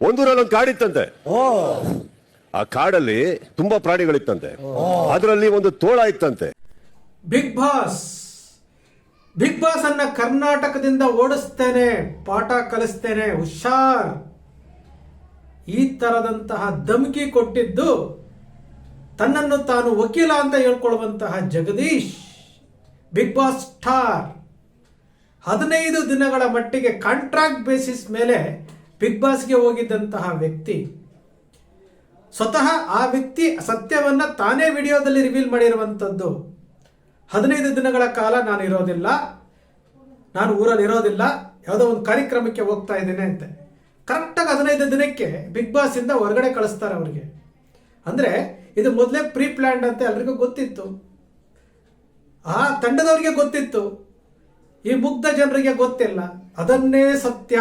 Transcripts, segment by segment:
ಒಂದೂರಲ್ಲಿ ಒಂದು ಕಾಡಿತ್ತಂತೆ. ಓ. ಆ ಕಾಡಲ್ಲಿ ತುಂಬಾ ಪ್ರಾಣಿಗಳಿತ್ತಂತೆ. ಅದರಲ್ಲಿ ಒಂದು ತೋಳ ಇತ್ತಂತೆ. Big boss. ಬಿಗ್ ಬಾಸ್ ಅನ್ನ ಕರ್ನಾಟಕದಿಂದ ಓಡಿಸ್ತೇನೆ ಪಾಠ ಕಲಿಸ್ತೇನೆ ಹುಷಾರ್. ಈ ತರದಂತಹ ಧಮಕಿ ಕೊಟ್ಟಿದ್ದು ತನ್ನನ್ನು ತಾನು ವಕೀಲ ಅಂತ ಹೇಳ್ಕೊಳ್ಳುವಂತಹ ಜಗದೀಶ್ ಬಿಗ್ ಬಾಸ್ ಸ್ಟಾರ್. ಹದಿನೈದು ದಿನಗಳ ಮಟ್ಟಿಗೆ ಕಾಂಟ್ರಾಕ್ಟ್ ಬೇಸಿಸ್ ಮೇಲೆ ಬಿಗ್ ಬಾಸ್ಗೆ ಹೋಗಿದ್ದಂತಹ ವ್ಯಕ್ತಿ, ಸ್ವತಃ ಆ ವ್ಯಕ್ತಿ ಸತ್ಯವನ್ನ ತಾನೇ ವಿಡಿಯೋದಲ್ಲಿ ರಿವೀಲ್ ಮಾಡಿರುವಂಥದ್ದು ಹದಿನೈದು ದಿನಗಳ ಕಾಲ ನಾನು ಇರೋದಿಲ್ಲ, ನಾನು ಊರಲ್ಲಿ ಇರೋದಿಲ್ಲ, ಯಾವುದೋ ಒಂದು ಕಾರ್ಯಕ್ರಮಕ್ಕೆ ಹೋಗ್ತಾ ಇದ್ದೇನೆ ಅಂತ. ಕರೆಕ್ಟಾಗಿ ಹದಿನೈದು ದಿನಕ್ಕೆ ಬಿಗ್ ಬಾಸ್ ಇಂದ ಹೊರಗಡೆ ಕಳಿಸ್ತಾರೆ ಅವರಿಗೆ. ಅಂದ್ರೆ ಇದು ಮೊದಲೇ ಪ್ರೀ ಪ್ಲ್ಯಾಂಡ್ ಅಂತ ಎಲ್ರಿಗೂ ಗೊತ್ತಿತ್ತು. ಆ ತಂಡದವರಿಗೆ ಗೊತ್ತಿತ್ತು. ಈ ಮುಗ್ಧ ಜನರಿಗೆ ಗೊತ್ತಿಲ್ಲ. ಅದನ್ನೇ ಸತ್ಯ.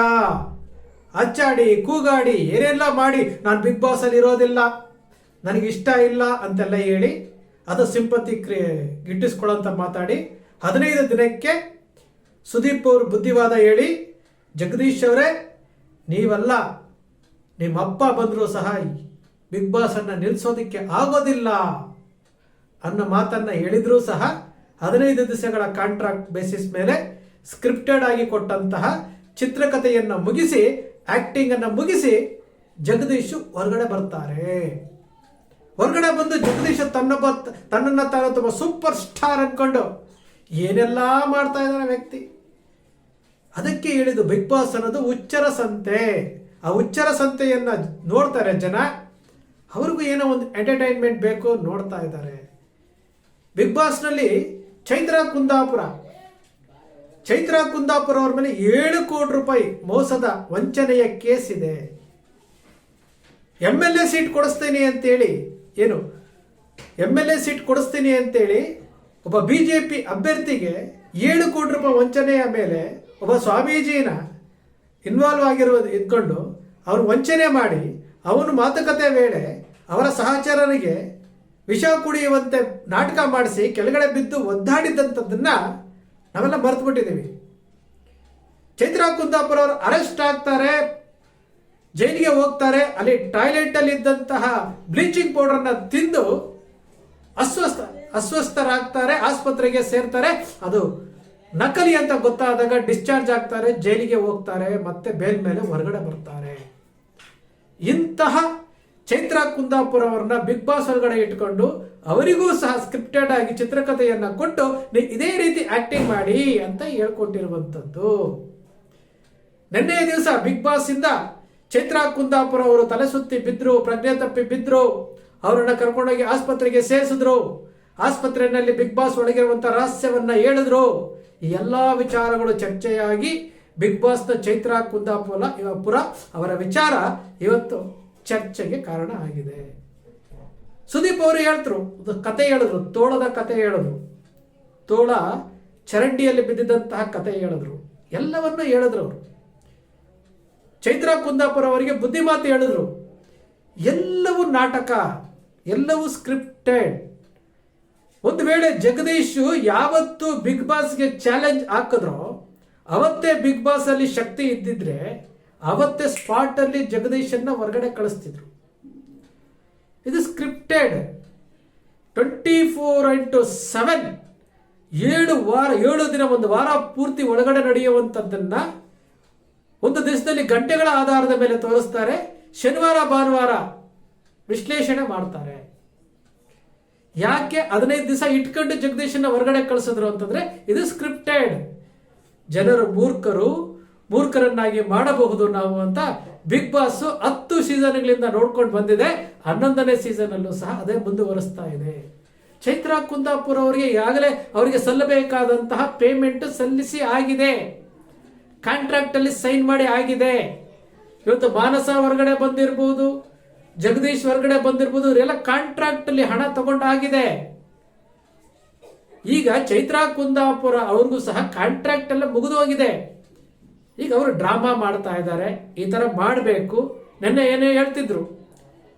ಅಚ್ಚಾಡಿ, ಕೂಗಾಡಿ, ಏನೆಲ್ಲ ಮಾಡಿ ನಾನು ಬಿಗ್ ಬಾಸ್ ಅಲ್ಲಿ ಇರೋದಿಲ್ಲ. ನನಗೆ ಇಷ್ಟ ಇಲ್ಲ ಅಂತೆಲ್ಲ ಹೇಳಿ ಅದು ಸಿಂಪತಿ ಕ್ರಿಯೆ ಗಿಟ್ಟಿಸ್ಕೊಳ್ಳೋಂತ ಮಾತಾಡಿ ಹದಿನೈದು ದಿನಕ್ಕೆ ಸುದೀಪ್ ಅವರು ಬುದ್ಧಿವಾದ ಹೇಳಿ, ಜಗದೀಶ್ ಅವರೇ, ನೀವಲ್ಲ, ನಿಮ್ಮ ಅಪ್ಪ ಬಂದರೂ ಸಹ ಬಿಗ್ ಬಾಸ್ ಅನ್ನ ನಿಲ್ಲಿಸೋದಕ್ಕೆ ಆಗೋದಿಲ್ಲ ಅನ್ನೋ ಮಾತನ್ನ ಹೇಳಿದ್ರೂ ಸಹ ಹದಿನೈದು ದಿವಸಗಳ ಕಾಂಟ್ರಾಕ್ಟ್ ಬೇಸಿಸ್ ಮೇಲೆ ಸ್ಕ್ರಿಪ್ಟೆಡ್ ಆಗಿ ಕೊಟ್ಟಂತಹ ಚಿತ್ರಕಥೆಯನ್ನು ಮುಗಿಸಿ ಆಕ್ಟಿಂಗ್ ಅನ್ನ ಮುಗಿಸಿ ಜಗದೀಶ್ ಹೊರಗಡೆ ಬರ್ತಾರೆ. ಹೊರಗಡೆ ಬಂದು ಜಗದೀಶ್ ತನ್ನ ತನ್ನನ್ನು ತಾನು ತುಂಬ ಸೂಪರ್ ಸ್ಟಾರ್ ಅನ್ಕೊಂಡು ಏನೆಲ್ಲ ಮಾಡ್ತಾ ಇದ್ದಾನೆ ವ್ಯಕ್ತಿ? ಅದಕ್ಕೆ ಹೇಳಿದ್ದು ಬಿಗ್ ಬಾಸ್ ಅನ್ನೋದು ಉಚ್ಚರ ಸಂತೆ. ಆ ಉಚ್ಚರ ಸಂತೆಯನ್ನ ನೋಡ್ತಾರೆ ಜನ. ಅವ್ರಿಗೂ ಏನೋ ಒಂದು ಎಂಟರ್ಟೈನ್ಮೆಂಟ್ ಬೇಕು ನೋಡ್ತಾ ಇದ್ದಾರೆ. ಬಿಗ್ ಬಾಸ್ನಲ್ಲಿ ಚೈತ್ರ ಕುಂದಾಪುರ. ಚೈತ್ರ ಕುಂದಾಪುರ ಅವ್ರ ಮೇಲೆ ಏಳು ಕೋಟಿ ರೂಪಾಯಿ ಮೋಸದ ವಂಚನೆಯ ಕೇಸ್ ಇದೆ. ಎಂ ಎಲ್ ಎ ಸೀಟ್ ಕೊಡಿಸ್ತೀನಿ ಅಂತೇಳಿ, ಏನು? ಎಂ ಎಲ್ ಎ ಸೀಟ್ ಕೊಡಿಸ್ತೀನಿ ಅಂತೇಳಿ ಒಬ್ಬ ಬಿ ಜೆ ಪಿ ಅಭ್ಯರ್ಥಿಗೆ ಏಳು ಕೋಟಿ ರೂಪಾಯಿ ವಂಚನೆಯ ಮೇಲೆ ಒಬ್ಬ ಸ್ವಾಮೀಜಿನ ಇನ್ವಾಲ್ವ್ ಆಗಿರೋದು ಇದ್ಕೊಂಡು ಅವರು ವಂಚನೆ ಮಾಡಿ ಅವನು ಮಾತುಕತೆ ವೇಳೆ ಅವರ ಸಹಚರರಿಗೆ ವಿಷ ಕುಡಿಯುವಂತೆ ನಾಟಕ ಮಾಡಿಸಿ ಕೆಳಗಡೆ ಬಿದ್ದು ಒದ್ದಾಡಿದ್ದಂಥದ್ದನ್ನ ನಾವೆಲ್ಲ ಮರೆತು ಬಿಟ್ಟಿದ್ದೀವಿ ಚೈತ್ರ ಕುಂದಾಪುರ ಅವರು ಅರೆಸ್ಟ್ ಆಗ್ತಾರೆ, ಜೈಲಿಗೆ ಹೋಗ್ತಾರೆ, ಅಲ್ಲಿ ಟಾಯ್ಲೆಟ್ ಅಲ್ಲಿ ಇದ್ದಂತಹ ಬ್ಲೀಚಿಂಗ್ ಪೌಡರ್ನ ತಿಂದು ಅಸ್ವಸ್ಥ, ಅಸ್ವಸ್ಥರಾಗ್ತಾರೆ, ಆಸ್ಪತ್ರೆಗೆ ಸೇರ್ತಾರೆ. ಅದು ನಕಲಿ ಅಂತ ಗೊತ್ತಾದಾಗ ಡಿಸ್ಚಾರ್ಜ್ ಆಗ್ತಾರೆ, ಜೈಲಿಗೆ ಹೋಗ್ತಾರೆ, ಮತ್ತೆ ಬೇಲ್ ಮೇಲೆ ಹೊರಗಡೆ ಬರ್ತಾರೆ. ಇಂತಹ ಚೈತ್ರ ಕುಂದಾಪುರ ಅವ್ರನ್ನ ಬಿಗ್ ಬಾಸ್ ಒಳಗಡೆ ಇಟ್ಕೊಂಡು ಅವರಿಗೂ ಸಹ ಸ್ಕ್ರಿಪ್ಟೆಡ್ ಆಗಿ ಚಿತ್ರಕಥೆಯನ್ನ ಕೊಟ್ಟು ಇದೇ ರೀತಿ ಆಕ್ಟಿಂಗ್ ಮಾಡಿ ಅಂತ ಹೇಳ್ಕೊಟ್ಟಿರುವಂಥದ್ದು. ನಿನ್ನೆ ದಿವಸ ಬಿಗ್ ಬಾಸ್ ಇಂದ ಚೈತ್ರ ಕುಂದಾಪುರ ಅವರು ತಲೆ ಸುತ್ತಿ ಬಿದ್ರು, ಪ್ರಜ್ಞೆ ತಪ್ಪಿ ಬಿದ್ರು, ಅವರನ್ನ ಕರ್ಕೊಂಡೋಗಿ ಆಸ್ಪತ್ರೆಗೆ ಸೇರಿಸಿದ್ರು. ಆಸ್ಪತ್ರೆಯಲ್ಲಿ ಬಿಗ್ ಬಾಸ್ ಒಳಗಿರುವಂತಹ ರಹಸ್ಯವನ್ನ ಹೇಳಿದ್ರು. ಈ ಎಲ್ಲಾ ವಿಚಾರಗಳು ಚರ್ಚೆಯಾಗಿ ಬಿಗ್ ಬಾಸ್ನ ಚೈತ್ರ ಕುಂದಾಪುರ ಪುರ ಅವರ ವಿಚಾರ ಇವತ್ತು ಚರ್ಚೆಗೆ ಕಾರಣ ಆಗಿದೆ. ಸುದೀಪ್ ಅವರು ಹೇಳ್ತರು ಕತೆ ಹೇಳಿದ್ರು, ತೋಳದ ಕತೆ ಹೇಳಿದ್ರು. ತೋಳ ಚರಂಡಿಯಲ್ಲಿ ಬಿದ್ದಿದ್ದಂತಹ ಕತೆ ಹೇಳಿದ್ರು. ಎಲ್ಲವನ್ನೂ ಹೇಳಿದ್ರು ಅವರು. ಚೈತ್ರ ಕುಂದಾಪುರ ಅವರಿಗೆ ಬುದ್ಧಿಮಾತು ಹೇಳಿದ್ರು. ಎಲ್ಲವೂ ನಾಟಕ, ಎಲ್ಲವೂ ಸ್ಕ್ರಿಪ್ಟೆಡ್. ಒಂದು ವೇಳೆ ಜಗದೀಶ್ ಯಾವತ್ತು ಬಿಗ್ ಬಾಸ್ಗೆ ಚಾಲೆಂಜ್ ಹಾಕಿದ್ರೋ, ಅವತ್ತೇ ಬಿಗ್ ಬಾಸ್ ಅಲ್ಲಿ ಶಕ್ತಿ ಇದ್ದಿದ್ರೆ ಅವತ್ತೇ ಸ್ಪಾಟ್ ಅಲ್ಲಿ ಜಗದೀಶನ್ನ ಹೊರಗಡೆ ಕಳಿಸ್ತಿದ್ರು. ಇದು scripted twenty four into seven ಏಳು ವಾರ, ಏಳು ದಿನ, ಒಂದು ವಾರ ಪೂರ್ತಿ ಒಳಗಡೆ ನಡೆಯುವಂಥದ್ದನ್ನ ಒಂದು ದಿವಸದಲ್ಲಿ ಗಂಟೆಗಳ ಆಧಾರದ ಮೇಲೆ ತೋರಿಸ್ತಾರೆ. ಶನಿವಾರ, ಭಾನುವಾರ ವಿಶ್ಲೇಷಣೆ ಮಾಡ್ತಾರೆ. ಯಾಕೆ ಹದಿನೈದು ದಿವಸ ಇಟ್ಕೊಂಡು ಜಗದೀಶನ್ನ ಹೊರಗಡೆ ಕಳಿಸಿದ್ರು ಅಂತಂದ್ರೆ ಇದು ಸ್ಕ್ರಿಪ್ಟೆಡ್ ಜನರು ಮೂರ್ಖರು. ಮೂರ್ಖರನ್ನಾಗಿ ಮಾಡಬಹುದು ನಾವು ಅಂತ ಬಿಗ್ ಬಾಸ್ ಹತ್ತು ಸೀಸನ್ಗಳಿಂದ ನೋಡ್ಕೊಂಡು ಬಂದಿದೆ. ಹನ್ನೊಂದನೇ ಸೀಸನಲ್ಲೂ ಸಹ ಅದೇ ಮುಂದುವರಿಸ್ತಾ ಇದೆ. ಚೈತ್ರ ಕುಂದಾಪುರ ಅವರಿಗೆ ಈಗಾಗಲೇ ಅವರಿಗೆ ಸಲ್ಲಬೇಕಾದಂತಹ ಪೇಮೆಂಟ್ ಸಲ್ಲಿಸಿ ಆಗಿದೆ. ಕಾಂಟ್ರಾಕ್ಟ್ ಅಲ್ಲಿ ಸೈನ್ ಮಾಡಿ ಆಗಿದೆ. ಇವತ್ತು ಮಾನಸ ಹೊರಗಡೆ ಬಂದಿರಬಹುದು ಜಗದೀಶ್ ಹೊರಗಡೆ ಬಂದಿರಬಹುದು ಇವರೆಲ್ಲ ಕಾಂಟ್ರಾಕ್ಟ್ ಅಲ್ಲಿ ಹಣ ತಗೊಂಡಾಗಿದೆ. ಈಗ ಚೈತ್ರ ಕುಂದಾಪುರ ಅವ್ರಿಗೂ ಸಹ ಕಾಂಟ್ರಾಕ್ಟ್ ಎಲ್ಲ ಮುಗಿದು ಹೋಗಿದೆ. ಈಗ ಅವರು ಡ್ರಾಮಾ ಮಾಡ್ತಾ ಇದ್ದಾರೆ, ಈ ಥರ ಮಾಡಬೇಕು. ನೆನ್ನೆ ಏನೇ ಹೇಳ್ತಿದ್ರು,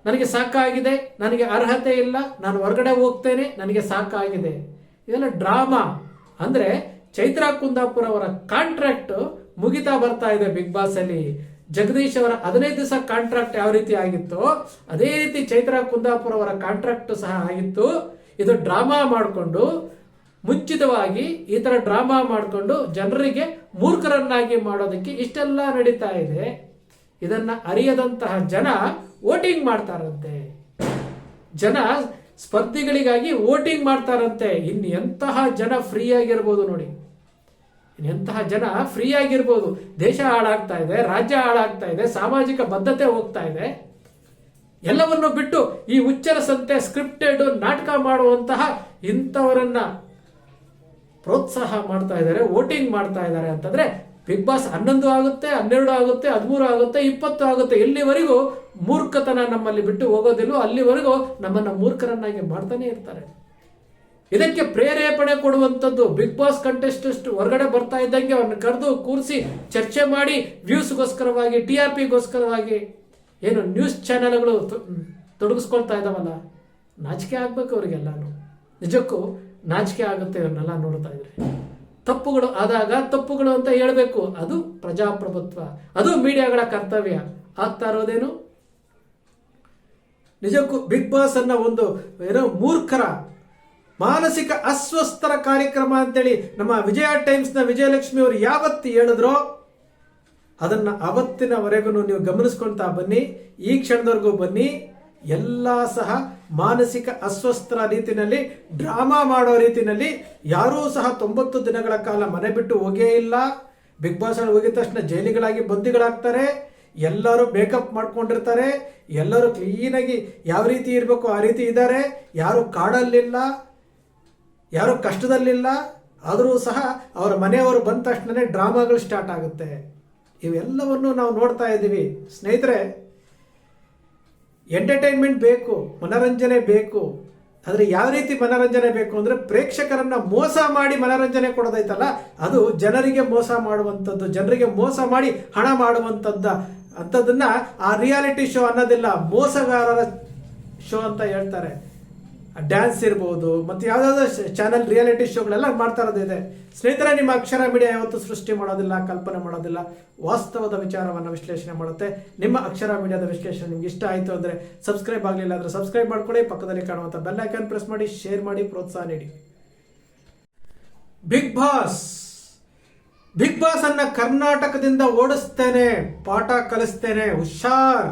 ನನಗೆ ಸಾಕಾಗಿದೆ, ನನಗೆ ಅರ್ಹತೆ ಇಲ್ಲ, ನಾನು ಹೊರಗಡೆ ಹೋಗ್ತೇನೆ, ನನಗೆ ಸಾಕಾಗಿದೆ. ಇದೆಲ್ಲ ಡ್ರಾಮಾ. ಅಂದ್ರೆ ಚೈತ್ರ ಕುಂದಾಪುರ ಅವರ ಕಾಂಟ್ರಾಕ್ಟ್ ಮುಗಿತಾ ಬರ್ತಾ ಇದೆ ಬಿಗ್ ಬಾಸ್ ಅಲ್ಲಿ. ಜಗದೀಶ್ ಅವರ ಹದಿನೈದು ದಿವಸ ಕಾಂಟ್ರಾಕ್ಟ್ ಯಾವ ರೀತಿ ಆಗಿತ್ತೋ, ಅದೇ ರೀತಿ ಚೈತ್ರ ಕುಂದಾಪುರ ಅವರ ಕಾಂಟ್ರಾಕ್ಟ್ ಸಹ ಆಗಿತ್ತು. ಇದು ಡ್ರಾಮಾ ಮಾಡಿಕೊಂಡು ಮುಂಚಿತವಾಗಿ ಈ ಥರ ಡ್ರಾಮಾ ಮಾಡಿಕೊಂಡು ಜನರಿಗೆ ಮೂರ್ಖರನ್ನಾಗಿ ಮಾಡೋದಕ್ಕೆ ಇಷ್ಟೆಲ್ಲ ನಡೀತಾ ಇದೆ. ಇದನ್ನ ಅರಿಯದಂತಹ ಜನ ವೋಟಿಂಗ್ ಮಾಡ್ತಾರಂತೆ. ಜನ ಸ್ಪರ್ಧಿಗಳಿಗಾಗಿ ವೋಟಿಂಗ್ ಮಾಡ್ತಾರಂತೆ. ಇನ್ ಎಂತಹ ಜನ ಫ್ರೀ ಆಗಿರ್ಬೋದು ನೋಡಿ. ಎಂತಹ ಜನ ಫ್ರೀ ಆಗಿರ್ಬೋದು. ದೇಶ ಹಾಳಾಗ್ತಾ ಇದೆ, ರಾಜ್ಯ ಹಾಳಾಗ್ತಾ ಇದೆ, ಸಾಮಾಜಿಕ ಬದ್ಧತೆ ಹೋಗ್ತಾ ಇದೆ. ಎಲ್ಲವನ್ನು ಬಿಟ್ಟು ಈ ಉಚ್ಚರಸಂತೆ ಸ್ಕ್ರಿಪ್ಟೆಡ್ ನಾಟಕ ಮಾಡುವಂತಹ ಇಂಥವರನ್ನ ಪ್ರೋತ್ಸಾಹ ಮಾಡ್ತಾ ಇದ್ದಾರೆ, ವೋಟಿಂಗ್ ಮಾಡ್ತಾ ಇದ್ದಾರೆ ಅಂತಂದ್ರೆ ಬಿಗ್ ಬಾಸ್ ಹನ್ನೊಂದು ಆಗುತ್ತೆ, ಹನ್ನೆರಡು ಆಗುತ್ತೆ, ಹದಿಮೂರು ಆಗುತ್ತೆ, ಇಪ್ಪತ್ತು ಆಗುತ್ತೆ. ಎಲ್ಲಿವರೆಗೂ ಮೂರ್ಖತನ ನಮ್ಮಲ್ಲಿ ಬಿಟ್ಟು ಹೋಗೋದಿಲ್ಲೋ. ಅಲ್ಲಿವರೆಗೂ ನಮ್ಮನ್ನ ಮೂರ್ಖರನ್ನಾಗಿ ಮಾಡ್ತಾನೆ ಇರ್ತಾರೆ. ಇದಕ್ಕೆ ಪ್ರೇರೇಪಣೆ ಕೊಡುವಂಥದ್ದು ಬಿಗ್ ಬಾಸ್ ಕಂಟೆಸ್ಟೆಸ್ಟ್ ಹೊರಗಡೆ ಬರ್ತಾ ಇದ್ದಂಗೆ ಅವ್ರನ್ನ ಕರೆದು ಕೂರಿಸಿ ಚರ್ಚೆ ಮಾಡಿ ವ್ಯೂಸ್ಗೋಸ್ಕರವಾಗಿ, ಟಿ ಆರ್ ಪಿಗೋಸ್ಕರವಾಗಿ ಏನು ನ್ಯೂಸ್ ಚಾನೆಲ್ಗಳು ತೊಡಗಿಸ್ಕೊಳ್ತಾ ಇದ್ದಾವಲ್ಲ ನಾಚಿಕೆ ಆಗ್ಬೇಕು ಅವರಿಗೆಲ್ಲಾನು. ನಿಜಕ್ಕೂ ನಾಚಿಕೆ ಆಗುತ್ತೆ ಇವನ್ನೆಲ್ಲ ನೋಡ್ತಾ ಇದ್ರೆ. ತಪ್ಪುಗಳು ಆದಾಗ ತಪ್ಪುಗಳು ಅಂತ ಹೇಳಬೇಕು. ಅದು ಪ್ರಜಾಪ್ರಭುತ್ವ. ಅದು ಮೀಡಿಯಾಗಳ ಕರ್ತವ್ಯ. ಆಗ್ತಾ ಇರೋದೇನು? ನಿಜಕ್ಕೂ ಬಿಗ್ ಬಾಸ್ ಅನ್ನ ಒಂದು ಏನೋ ಮೂರ್ಖರ, ಮಾನಸಿಕ ಅಸ್ವಸ್ಥರ ಕಾರ್ಯಕ್ರಮ ಅಂತೇಳಿ ನಮ್ಮ ವಿಜಯ ಟೈಮ್ಸ್ನ ವಿಜಯಲಕ್ಷ್ಮಿ ಅವರು ಯಾವತ್ತು ಹೇಳಿದ್ರೋ, ಅದನ್ನ ಅವತ್ತಿನವರೆಗೂ ನೀವು ಗಮನಿಸ್ಕೊಳ್ತಾ ಬನ್ನಿ. ಈ ಕ್ಷಣದವರೆಗೂ ಬನ್ನಿ. ಎಲ್ಲ ಸಹ ಮಾನಸಿಕ ಅಸ್ವಸ್ಥರ ರೀತಿಯಲ್ಲಿ ಡ್ರಾಮಾ ಮಾಡೋ ರೀತಿಯಲ್ಲಿ ಯಾರೂ ಸಹ ತೊಂಬತ್ತು ದಿನಗಳ ಕಾಲ ಮನೆ ಬಿಟ್ಟು ಹೋಗೇ ಇಲ್ಲ. ಬಿಗ್ ಬಾಸ್ ಅಲ್ಲಿ ಹೋಗಿದ ತಕ್ಷಣ ಜೈಲಿಗಳಾಗಿ ಬಂದಿಗಳಾಗ್ತಾರೆ ಎಲ್ಲರೂ ಮೇಕಪ್ ಮಾಡ್ಕೊಂಡಿರ್ತಾರೆ. ಎಲ್ಲರೂ ಕ್ಲೀನಾಗಿ ಯಾವ ರೀತಿ ಇರಬೇಕು ಆ ರೀತಿ ಇದ್ದಾರೆ. ಯಾರು ಕಾಡಲ್ಲಿಲ್ಲ. ಯಾರು ಕಷ್ಟದಲ್ಲಿಲ್ಲ. ಆದರೂ ಸಹ ಅವರ ಮನೆಯವರು ಬಂದ ತಕ್ಷಣನೇ ಡ್ರಾಮಾಗಳು ಸ್ಟಾರ್ಟ್ ಆಗುತ್ತೆ. ಇವೆಲ್ಲವನ್ನು ನಾವು ನೋಡ್ತಾ ಇದ್ದೀವಿ. ಸ್ನೇಹಿತರೆ ಎಂಟರ್ಟೈನ್ಮೆಂಟ್ ಬೇಕು, ಮನೋರಂಜನೆ ಬೇಕು. ಆದರೆ ಯಾವ ರೀತಿ ಮನೋರಂಜನೆ ಬೇಕು ಅಂದ್ರೆ ಪ್ರೇಕ್ಷಕರನ್ನ ಮೋಸ ಮಾಡಿ ಮನೋರಂಜನೆ ಕೊಡೋದೈತಲ್ಲ, ಅದು ಜನರಿಗೆ ಮೋಸ ಮಾಡುವಂಥದ್ದು, ಜನರಿಗೆ ಮೋಸ ಮಾಡಿ ಹಣ ಮಾಡುವಂಥದ್ದ. ಅಂಥದ್ದನ್ನು ಆ ರಿಯಾಲಿಟಿ ಶೋ ಅನ್ನೋದಿಲ್ಲ, ಮೋಸಗಾರರ ಶೋ ಅಂತ ಹೇಳ್ತಾರೆ. ಡ್ಯಾನ್ಸ್ ಇರ್ಬೋದು, ಮತ್ತು ಯಾವುದಾದ್ರು ಚಾನಲ್ ರಿಯಾಲಿಟಿ ಶೋಗಳೆಲ್ಲ ಮಾಡ್ತಾ ಇರೋದಿದೆ ಸ್ನೇಹಿತರೆ, ನಿಮ್ಮ ಅಕ್ಷರ ಮೀಡಿಯಾ ಯಾವತ್ತೂ ಸೃಷ್ಟಿ ಮಾಡೋದಿಲ್ಲ, ಕಲ್ಪನೆ ಮಾಡೋದಿಲ್ಲ. ವಾಸ್ತವದ ವಿಚಾರವನ್ನು ವಿಶ್ಲೇಷಣೆ ಮಾಡುತ್ತೆ. ನಿಮ್ಮ ಅಕ್ಷರ ಮೀಡಿಯಾದ ವಿಶ್ಲೇಷಣೆ ನಿಮ್ಗೆ ಇಷ್ಟ ಆಯಿತು ಅಂದರೆ ಸಬ್ಸ್ಕ್ರೈಬ್ ಆಗಲಿಲ್ಲ ಅಂದರೆ ಸಬ್ಸ್ಕ್ರೈಬ್ ಮಾಡ್ಕೊಳ್ಳಿ. ಪಕ್ಕದಲ್ಲಿ ಕಾಣುವಂಥ ಬೆಲ್ ಐಕಾನ್ ಪ್ರೆಸ್ ಮಾಡಿ ಶೇರ್ ಮಾಡಿ, ಪ್ರೋತ್ಸಾಹ ನೀಡಿ. ಬಿಗ್ ಬಾಸ್ ಬಿಗ್ ಬಾಸ್ ಅನ್ನ ಕರ್ನಾಟಕದಿಂದ ಓಡಿಸ್ತೇನೆ. ಪಾಠ ಕಲಿಸ್ತೇನೆ. ಹುಷಾರ್.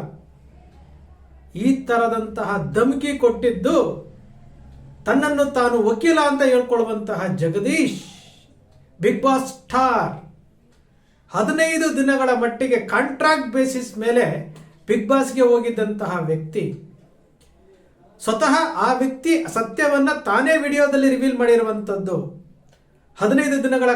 ಈ ತರದಂತಹ ಧಮಕಿ ಕೊಟ್ಟಿದ್ದು ತನ್ನನ್ನು ತಾನು ವಕೀಲ ಅಂತ ಹೇಳ್ಕೊಳ್ಳುವಂತಹ ಜಗದೀಶ್, ಬಿಗ್ ಬಾಸ್ ಸ್ಟಾರ್. ಹದಿನೈದು ದಿನಗಳ ಮಟ್ಟಿಗೆ ಕಾಂಟ್ರಾಕ್ಟ್ ಬೇಸಿಸ್ ಮೇಲೆ ಬಿಗ್ ಬಾಸ್ಗೆ ಹೋಗಿದ್ದಂತಹ ವ್ಯಕ್ತಿ. ಸ್ವತಃ ಆ ವ್ಯಕ್ತಿ ಸತ್ಯವನ್ನು ತಾನೇ ವಿಡಿಯೋದಲ್ಲಿ ರಿವೀಲ್ ಮಾಡಿರುವಂಥದ್ದು ಹದಿನೈದು ದಿನಗಳ